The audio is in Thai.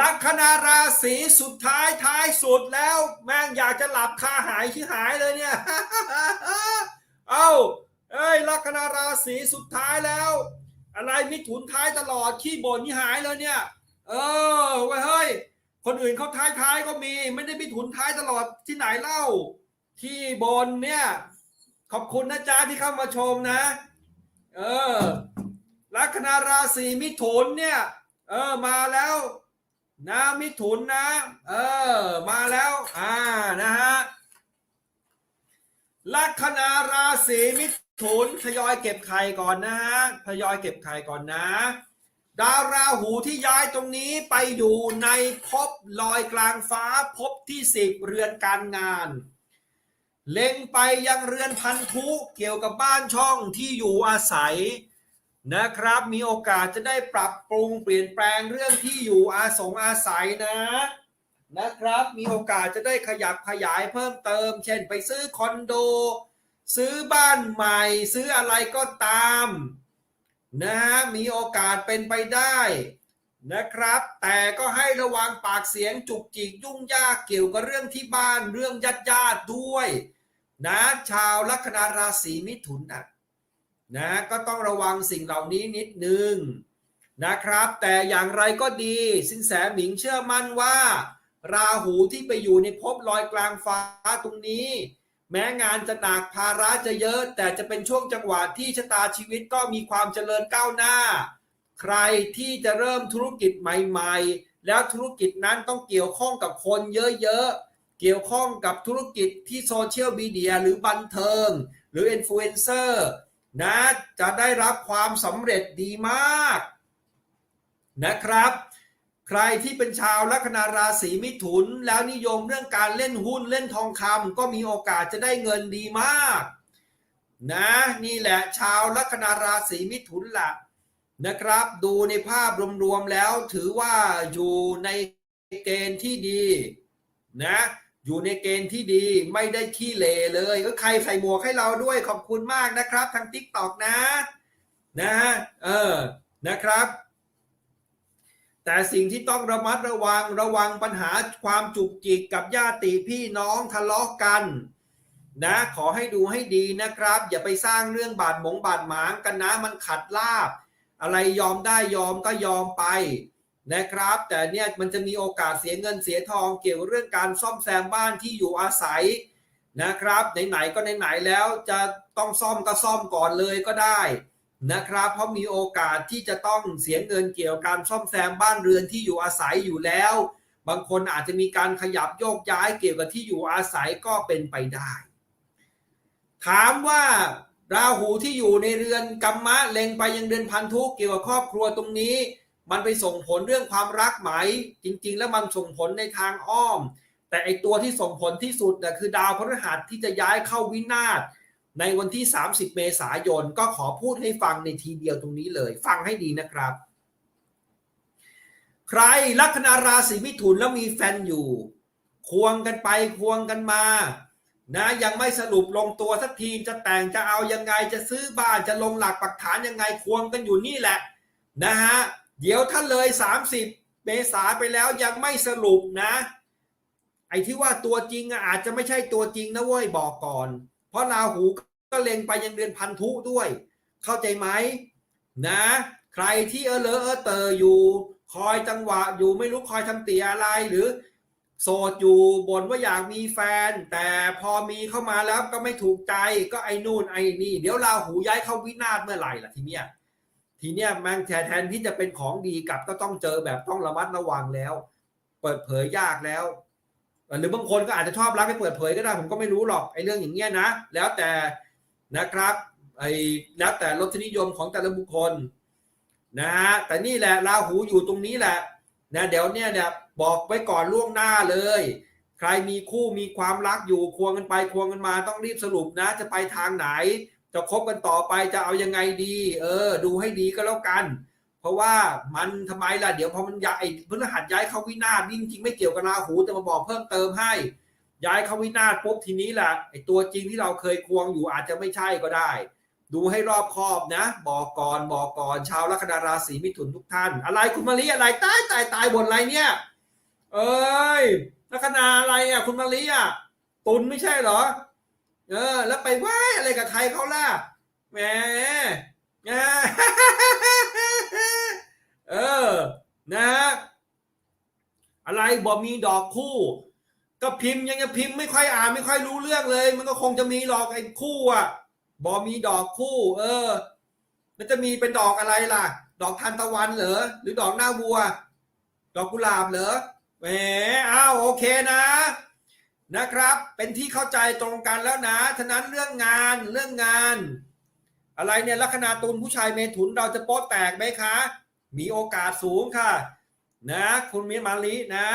ลัคนาราศีสุดท้ายท้ายสุดแล้ว แม่งอยากจะหลับคาหายชิหายเลยเนี่ย เอ้าเอ้ยลัคนาราศีสุดท้ายแล้ว อะไรมิถุนท้ายตลอดขี้บ่นนี่หายเลยเนี่ย เออเว้ยเฮ้ยคนอื่นเขาท้ายท้ายก็มี ไม่ได้มิถุนท้ายตลอดที่ไหนเล่าที่บนเนี่ย ขอบคุณนะจ๊ะที่เข้ามาชมนะ เออลัคนาราศีมิถุนเนี่ย เออมาแล้ว นะมิถุนนะ เออ มาแล้ว อ่านะฮะลัคนาราศีมิถุนทยอยเก็บไข่ก่อนนะฮะทยอยเก็บไข่ก่อนนะ ดาวราหูที่ย้ายตรงนี้ไปอยู่ในภพลอยกลางฟ้าภพที่สิบเรือนการงาน เล็งไปยังเรือนพันธุเกี่ยวกับบ้านช่องที่อยู่อาศัย นะครับ มีโอกาสจะได้ปรับปรุงเปลี่ยนแปลงเรื่องที่อยู่อาสงอาศัยนะ นะครับ มีโอกาสจะได้ขยับขยายเพิ่มเติม เช่นไปซื้อคอนโด ซื้อบ้านใหม่ ซื้ออะไรก็ตามนะฮะมีโอกาสเป็นไปได้นะครับ แต่ก็ให้ระวังปากเสียงจุกจิกยุ่งยากเกี่ยวกับเรื่องที่บ้านเรื่องญาติญาติด้วย นะชาวลัคนาราศีมิถุนนะ นะก็ต้องระวังสิ่งเหล่านี้นิดนึงนะครับ แต่อย่างไรก็ดีสินแสหมิงเชื่อมั่นว่า ราหูที่ไปอยู่ในภพลอยกลางฟ้าตรงนี้ แม้งานจะหนักภาระจะเยอะ แต่จะเป็นช่วงจังหวะที่ชะตาชีวิตก็มีความเจริญก้าวหน้า ใครที่จะเริ่มธุรกิจใหม่ๆ แล้วธุรกิจนั้นต้องเกี่ยวข้องกับคนเยอะๆเกี่ยวข้องกับธุรกิจที่โซเชียลมีเดียหรือบันเทิง หรืออินฟลูเอนเซอร์ นะจะได้รับความสำเร็จดีมาก นะครับ ใครที่เป็นชาวลัคนาราศีมิถุน แล้วนิยมเรื่องการเล่นหุ้นเล่นทองคำก็มีโอกาสจะได้เงินดีมาก นะนี่แหละชาวลัคนาราศีมิถุนละนะครับดูในภาพรวมๆแล้วถือว่าอยู่ในเกณฑ์ที่ดีนะ อยู่ในเกณฑ์ที่ดีไม่ได้ขี้เลเลยก็ใครใส่หมวกให้เราด้วยขอบคุณมากนะครับ ทางทิกตอกนะ นะเออนะครับ แต่สิ่งที่ต้องระมัดระวังระวังปัญหาความจุกจิกกับญาติพี่น้องทะเลาะกัน นะ ขอให้ดูให้ดีนะครับ อย่าไปสร้างเรื่องบาดหมงบาดหมางกันนะมันขัดลาบ อะไรยอมได้ยอมก็ยอมไป นะครับ แต่เนี่ยมันจะมีโอกาสเสียเงินเสียทองเกี่ยวกับเรื่องการซ่อมแซมบ้านที่อยู่อาศัยนะครับไหนๆก็ไหนๆแล้วจะต้องซ่อมก็ซ่อมก่อนเลยก็ได้นะครับ เพราะมีโอกาสที่จะต้องเสียเงินเกี่ยวกับการซ่อมแซมบ้านเรือนที่อยู่อาศัยอยู่แล้ว บางคนอาจจะมีการขยับโยกย้ายเกี่ยวกับที่อยู่อาศัยก็เป็นไปได้ ถามว่าราหูที่อยู่ในเรือนกัมมะเล็งไปยังเดือนพันธุเกี่ยวกับครอบครัวตรงนี้ มันไปส่งผลเรื่องความรักไหม จริง ๆ แล้วมันส่งผลในทางอ้อม แต่ไอตัวที่ส่งผลที่สุดนะคือดาวพฤหัสที่จะย้ายเข้าวินาศในวันที่ 30 เมษายนก็ขอพูดให้ฟังในทีเดียวตรงนี้เลย ฟังให้ดีนะครับ ใครลัคนาราศีมิถุนแล้วมีแฟนอยู่ ควงกันไปควงกันมา นะยังไม่สรุปลงตัวสักทีจะแต่งจะเอายังไงจะซื้อบ้านจะลงหลักปักฐานยังไงควงกันอยู่นี่แหละ นะฮะ เดี๋ยวถ้านเลย 30 เมษาไปแล้วยังไม่สรุปนะ ไอ้ที่ว่าตัวจริงอาจจะไม่ใช่ตัวจริงนะเว้ยบอกก่อน เพราะราหูก็เล็งไปยังเดือนพันธุด้วย เข้าใจไหมนะ ใครที่เออเลอเออเตออยู่ คอยจังหวะอยู่ไม่รู้คอยทำเตียอะไรหรือโสดอยู่บ่นว่าอยากมีแฟน แต่พอมีเข้ามาแล้วก็ไม่ถูกใจก็ไอ้นู่นไอ้นี่ เดี๋ยวราหูย้ายเข้าวินาศเมื่อไหร่ล่ะทีเนี้ย ทีเนี้ยแมงแทนที่จะเป็นของดีกลับก็ต้องเจอแบบต้องระมัดระวังแล้ว เปิดเผยยากแล้ว หรือบางคนก็อาจจะชอบรักให้เปิดเผยก็ได้ผมก็ไม่รู้หรอกไอ้เรื่องอย่างเงี้ยนะ แล้วแต่นะครับไอ้แล้วแต่รสนิยมของแต่ละบุคคลนะฮะแต่นี่แหละราหูอยู่ตรงนี้แหละนะเดี๋ยวเนี่ยเนี่ยบอกไว้ก่อนล่วงหน้าเลย ใครมีคู่มีความรักอยู่ควงกันไปควงกันมาต้องรีบสรุปนะ จะไปทางไหน จะคบกันต่อไปจะเอายังไงดี เออ ดูให้ดีก็แล้วกัน เพราะว่ามันทำไมล่ะเดี๋ยวพอมันย้ายพฤหัสย้ายเข้าวินาศนี่จริงๆไม่เกี่ยวกับราหูแต่มาบอกเพิ่มเติมให้ ย้ายเข้าวินาศปุ๊บทีนี้แหละไอ้ตัวจริงที่เราเคยควงอยู่อาจจะไม่ใช่ก็ได้ ดูให้รอบคอบนะ บอกก่อนบอกก่อนชาวลัคนาราศีมิถุนทุกท่าน อะไรคุณมาลีอะไรตายตายตายบนอะไรเนี่ย เอ้ยลัคนาอะไรอะคุณมาลีอะตุนไม่ใช่เหรอ เออ แล้วไปไหว้อะไรกับใครเขาล่ะแหมเออ นะอะไรบอกมีดอกคู่ ก็พิมพ์ยังจะพิมพ์ไม่ค่อยอ่านไม่ค่อยรู้เรื่องเลย มันก็คงจะมีหรอกไอ้คู่อะบอกมีดอกคู่ เออ มันจะมีเป็นดอกอะไรล่ะ ดอกทานตะวันเหรอหรือดอกหน้าวัว ดอกกุหลาบเหรอแหมอ้าวโอเคนะ นะครับ เป็นที่เข้าใจตรงกันแล้วนะฉะนั้นเรื่องงานเรื่องงาน อะไรเนี่ยลัคนาตุลผู้ชายเมถุนเราจะโป๊ะแตกไหมคะ มีโอกาสสูงค่ะ นะ คุณมิมาลีนะ